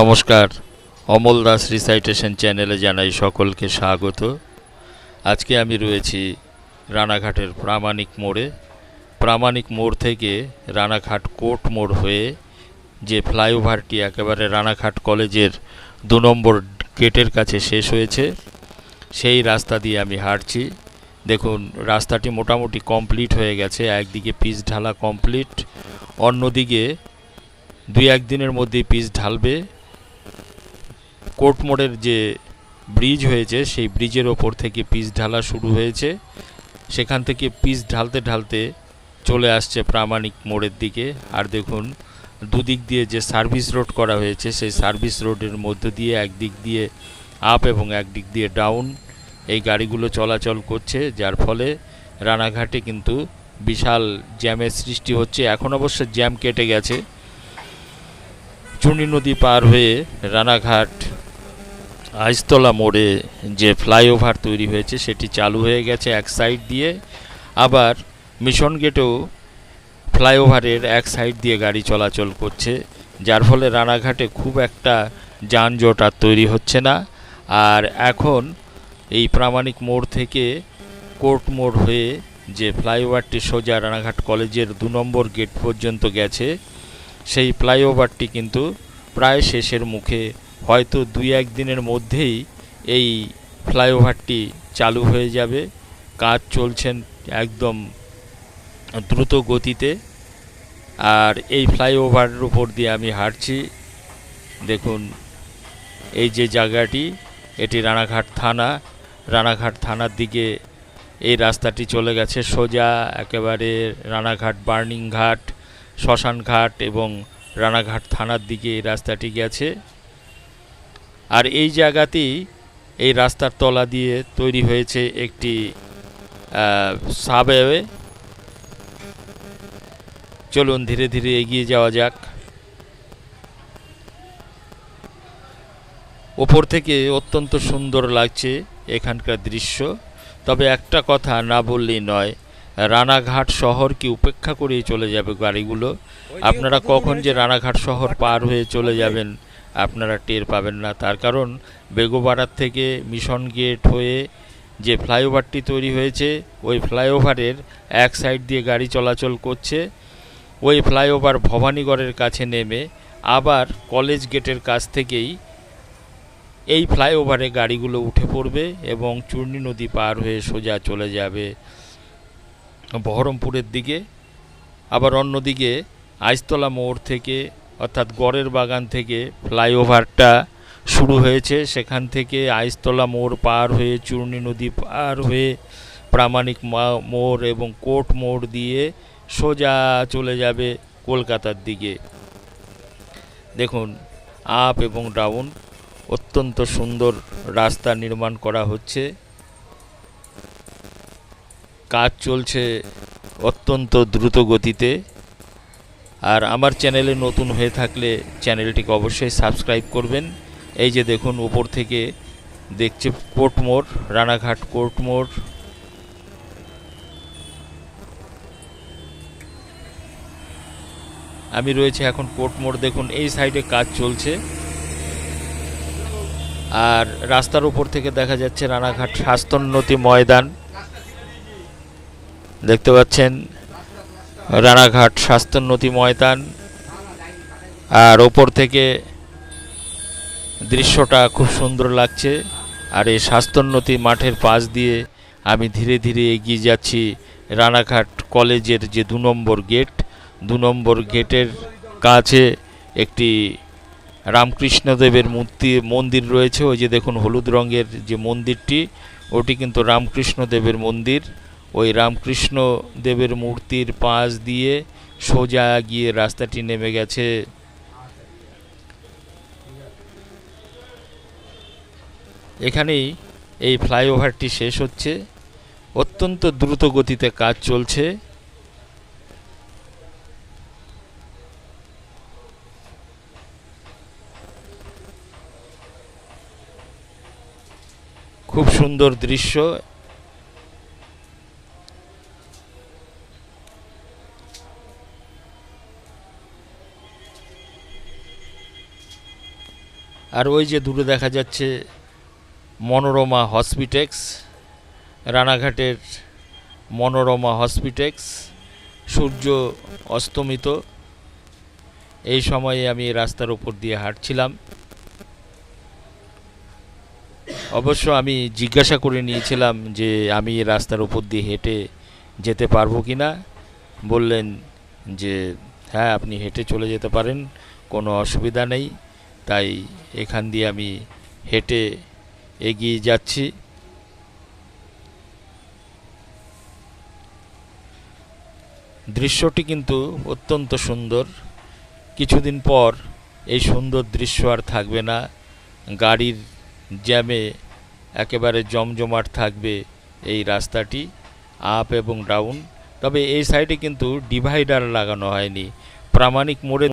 নমস্কার। অমল দাস রিসাইটেশন চ্যানেলে জানাই সকলকে স্বাগত। আজকে আমি রয়েছি রানাঘাটের প্রামাণিক মোড়ে। প্রামাণিক মোড় থেকে রানাঘাট কোর্ট মোড় হয়ে যে ফ্লাইওভারটি একেবারে রানাঘাট কলেজের দু নম্বর গেটের কাছে শেষ হয়েছে, সেই রাস্তা দিয়ে আমি হাঁটছি। দেখুন, রাস্তাটি মোটামুটি কমপ্লিট হয়ে গেছে, একদিকে পিচ ঢালা কমপ্লিট, অন্যদিকে দুই একদিনের মধ্যেই পিচ ঢালবে। কোর্ট মোড়ের যে ব্রিজ হয়েছে, সেই ব্রিজের ওপর থেকে পিচ ঢালা শুরু হয়েছে। সেখান থেকে পিচ ঢালতে ঢালতে চলে আসছে প্রামাণিক মোড়ের দিকে। আর দেখুন, দুদিক দিয়ে যে সার্ভিস রোড করা হয়েছে, সেই সার্ভিস রোডের মধ্য দিয়ে একদিক দিয়ে আপ এবং একদিক দিয়ে ডাউন এই গাড়িগুলো চলাচল করছে, যার ফলে রানাঘাটে কিন্তু বিশাল জ্যামের সৃষ্টি হচ্ছে। এখন অবশ্য জ্যাম কেটে গেছে। চুনি নদী পার হয়ে রানাঘাট আইস্তলা মোড়ে যে ফ্লাইওভার তৈরি হয়েছে, সেটি চালু হয়ে গেছে এক সাইড দিয়ে। আবার মিশন গেটেও ফ্লাইওভারের এক সাইড দিয়ে গাড়ি চলাচল করছে, যার ফলে রানাঘাটে খুব একটা যানজট আর তৈরি হচ্ছে না। আর এখন এই প্রামাণিক মোড় থেকে কোর্ট মোড় হয়ে যে ফ্লাইওভারটি সোজা রানাঘাট কলেজের দু নম্বর গেট পর্যন্ত গেছে, সেই ফ্লাইওভারটি কিন্তু প্রায় শেষের মুখে হয়তো দুই এক দিনের মধ্যেই এই ফ্লাইওভারটি চালু হয়ে যাবে। কাজ চলছেন একদম দ্রুত গতিতে। আর এই ফ্লাইওভারের উপর দিয়ে আমি হাঁটছি। দেখুন, এই যে জায়গাটি, এটি রানাঘাট থানা। রানাঘাট থানার দিকে এই রাস্তাটি চলে গেছে সোজা, একেবারে রানাঘাট বার্নিং ঘাট, শ্মশান ঘাট এবং রানাঘাট থানার দিকে এই রাস্তাটি গেছে। আর এই জায়গাতেই এই রাস্তার তলা দিয়ে তৈরি হয়েছে একটি সাবওয়ে। চলুন ধীরে ধীরে এগিয়ে যাওয়া যাক। ওপর থেকে অত্যন্ত সুন্দর লাগছে এখানকার দৃশ্য। তবে একটা কথা না বললেই নয়, রানাঘাট শহরকে উপেক্ষা করেই চলে যাবে গাড়িগুলো? আপনারা কখন যে রানাঘাট শহর পার হয়ে চলে যাবেন আপনারা টের পাবেন না। তার কারণ বেগোবাড়ার থেকে মিশন গেট হয়ে যে ফ্লাইওভারটি তৈরি হয়েছে, ওই ফ্লাইওভারের এক সাইড দিয়ে গাড়ি চলাচল করছে। ওই ফ্লাইওভার ভবানীগড়ের কাছে নেমে আবার কলেজ গেটের কাছ থেকেই এই ফ্লাইওভারে গাড়িগুলো উঠে পড়বে এবং চূর্ণী নদী পার হয়ে সোজা চলে যাবে। বহরমপুরের দিকে, আবার অন্যদিকে আইস্তলা মোড় থেকে অর্থাৎ গড়ের বাগান থেকে ফ্লাইওভারটা শুরু হয়েছে। সেখান থেকে আইস্তলা মোড় পার হয়ে চূর্ণী নদী পার হয়ে প্রামাণিক মোড় এবং কোর্ট মোড় দিয়ে সোজা চলে যাবে কলকাতার দিকে। দেখুন, আপ এবং ডাউন, অত্যন্ত সুন্দর রাস্তা নির্মাণ করা হচ্ছে। কাজ চলছে অত্যন্ত দ্রুত গতিতে। আর আমার চ্যানেলে নতুন হয়ে থাকলে চ্যানেলটিকে অবশ্যই সাবস্ক্রাইব করবেন। এই যে দেখুন, উপর থেকে দেখছে কোর্ট মোড়, রানাঘাট কোর্ট মোড়। আমি রয়েছে এখন কোর্ট মোড়। দেখুন, এই সাইডে কাজ চলছে। আর রাস্তার উপর থেকে দেখা যাচ্ছে রানাঘাট স্বাস্থ্যোন্নতি ময়দান। দেখতে পাচ্ছেন রানাঘাট স্বাস্থ্যোন্নতি ময়দান, আর ওপর থেকে দৃশ্যটা খুব সুন্দর লাগছে। আর এই স্বাস্থ্যোন্নতি মাঠের পাশ দিয়ে আমি ধীরে ধীরে এগিয়ে যাচ্ছি রানাঘাট কলেজের যে দু নম্বর গেট। দু নম্বর গেটের কাছে একটি রামকৃষ্ণদেবের মূর্তি, মন্দির রয়েছে। ওই যে দেখুন হলুদ রঙের যে মন্দিরটি, ওটি কিন্তু রামকৃষ্ণদেবের মন্দির। ওই রামকৃষ্ণ দেবের মূর্তির পাশ দিয়ে সোজা গিয়ে রাস্তাটি নেমে গেছে। এখানেই এই ফ্লাইওভারটি শেষ হচ্ছে। অত্যন্ত দ্রুত গতিতে কাজ চলছে। খুব সুন্দর দৃশ্য। আর ওই যে দূরে দেখা যাচ্ছে মনোরমা হসপিটেক্স, রানাঘাটের মনোরমা হসপিটেক্স, সূর্য অস্তমিত। এই সময়ে আমি রাস্তার উপর দিয়ে হাঁটছিলাম। অবশ্য আমি জিজ্ঞাসা করে নিয়েছিলাম যে আমি রাস্তার উপর দিয়ে হেঁটে যেতে পারব কি না। বললেন যে হ্যাঁ আপনি হেঁটে চলে যেতে পারেন, কোনো অসুবিধা নেই। তাই এখান দিয়ে আমি হেঁটে এগিয়ে যাচ্ছি। দৃশ্যটি কিন্তু অত্যন্ত সুন্দর। কিছুদিন পর এই সুন্দর দৃশ্য আর থাকবে না। গাড়ির জ্যামে একেবারে জমজমাট থাকবে এই রাস্তাটি, আপ এবং ডাউন। তবে এই সাইডে কিন্তু ডিভাইডার লাগানো হয়নি। প্রামাণিক মোড়ে